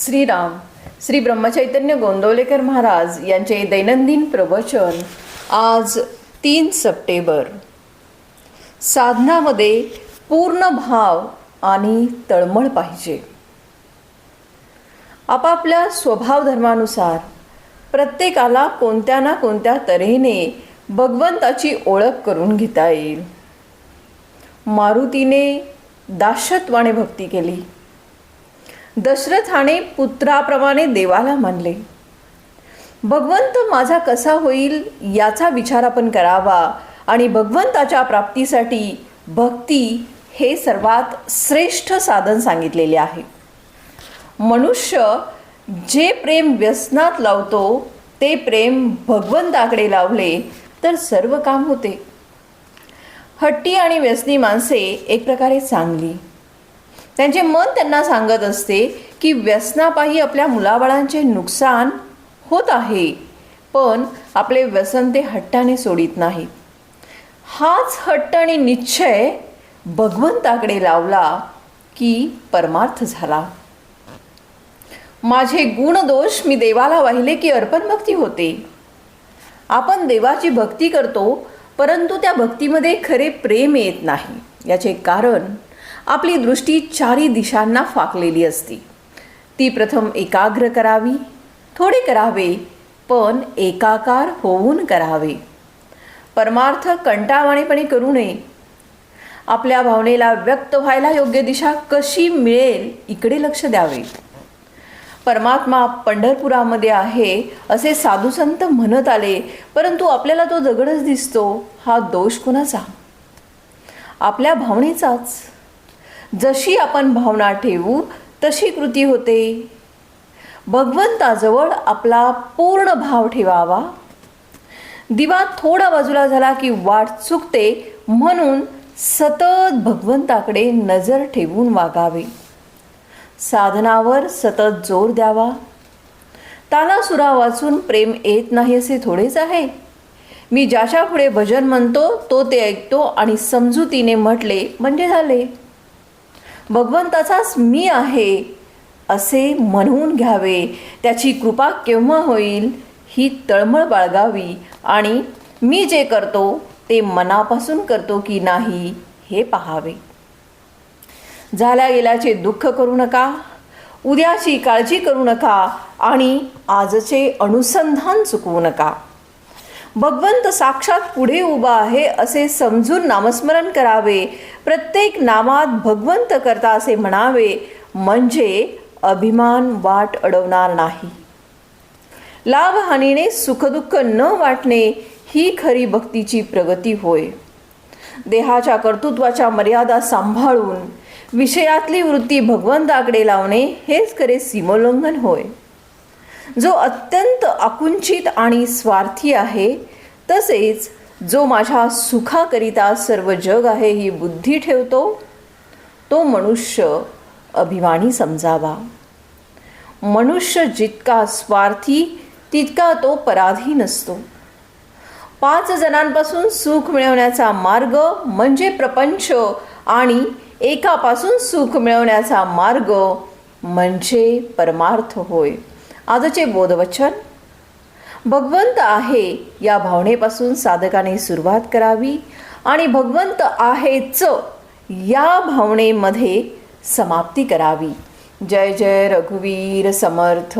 श्रीराम श्री ब्रह्मचैतन्य गोंदवलेकर महाराज यांचे दैनंदिन प्रवचन आज तीन सप्टेंबर. साधनामध्ये पूर्ण भाव आणि तळमळ पाहिजे. आपापल्या स्वभाव धर्मानुसार प्रत्येकाला कोणत्या ना कोणत्या तऱ्हेने भगवंताची ओळख करून घेता येईल. मारुतीने दाशत्वाने भक्ती केली. दशरथाने पुत्राप्रमाणे देवाला मानले. भगवंत माझा कसा होईल याचा विचार आपण करावा आणि भगवंताच्या प्राप्तीसाठी भक्ती हे सर्वात श्रेष्ठ साधन सांगितलेले आहे. मनुष्य जे प्रेम व्यसनात लावतो ते प्रेम भगवंताकडे लावले तर सर्व काम होते. हट्टी आणि व्यसनी माणसे एक प्रकारे चांगली त्यांचे मन त्यांना सांगत असते की व्यसनापायी आपल्या मुलाबाळांचे नुकसान होत आहे पण आपले व्यसन ते हट्टाने सोडित नाही. हाच हट्ट आणि निश्चय भगवंताकडे लावला की परमार्थ झाला. माझे गुणदोष मी देवाला वाहिले की अर्पण भक्ती होते. आपण देवाची भक्ती करतो परंतु त्या भक्तीमध्ये खरे प्रेम येत नाही. याचे कारण आपली दृष्टी चारी दिशांना फाकलेली असती. ती प्रथम एकाग्र करावी थोडे करावे पण एकाकार होऊन करावे. परमार्थ कंटाळवाणेपणे करू नये. आपल्या भावनेला व्यक्त व्हायला योग्य दिशा कशी मिळेल इकडे लक्ष द्यावे. परमात्मा पंढरपुरामध्ये आहे असे साधुसंत म्हणत आले परंतु आपल्याला तो दगडच दिसतो हा दोष कुणाचा? आपल्या भावनेचाच. जशी आपण भावना ठेवू तशी कृती होते. भगवंताजवळ आपला पूर्ण भाव ठेवावा. दिवा थोडा बाजूला झाला की वाट चुकते म्हणून सतत भगवंताकडे नजर ठेवून वागावे. साधनावर सतत जोर द्यावा. तालासुरा वाचून प्रेम येत नाही असे थोडेच आहे. मी ज्याच्या पुढे भजन म्हणतो तो ते ऐकतो आणि समजुतीने म्हटले म्हणजे झाले? भगवंताचाच मी आहे असे म्हणून घ्यावे. त्याची कृपा केव्हा होईल ही तळमळ बाळगावी. आणि मी जे करतो ते मनापासून करतो की नाही हे पाहावे. झाल्या गेल्याचे दुःख करू नका उद्याची काळजी करू नका आणि आजचे अनुसंधान चुकवू नका. भगवंत साक्षात पुढे उभा आहे असे समजून नामस्मरण करावे. प्रत्येक नामात भगवंत करता असे म्हणावे. म्हणजे अभिमान वाट अडवणार नाही. लाभहानीने सुखदुःख न वाटणे ही खरी भक्तीची प्रगती होय. देहाच्या कर्तृत्वाच्या मर्यादा सांभाळून विषयातली वृत्ती भगवंताकडे लावणे हेच खरे सीमोल्लंघन होय. जो अत्यंत आकुंचित आणि स्वार्थी आहे तसेच जो माझ्या सुखाकरिता सर्व जग आहे ही बुद्धी ठेवतो तो मनुष्य अभिमानी समजावा. मनुष्य जितका स्वार्थी तितका तो पराधीन असतो पाच जणांपासून सुख मिळवण्याचा मार्ग म्हणजे प्रपंच आणि एकापासून सुख मिळवण्याचा मार्ग म्हणजे परमार्थ होय. आजचे बोधवचन. भगवंत आहे या भावनेपासून साधकाने सुरुवात करावी आणि भगवंत आहेच या भावनेमध्ये समाप्ती करावी. जय जय रघुवीर समर्थ.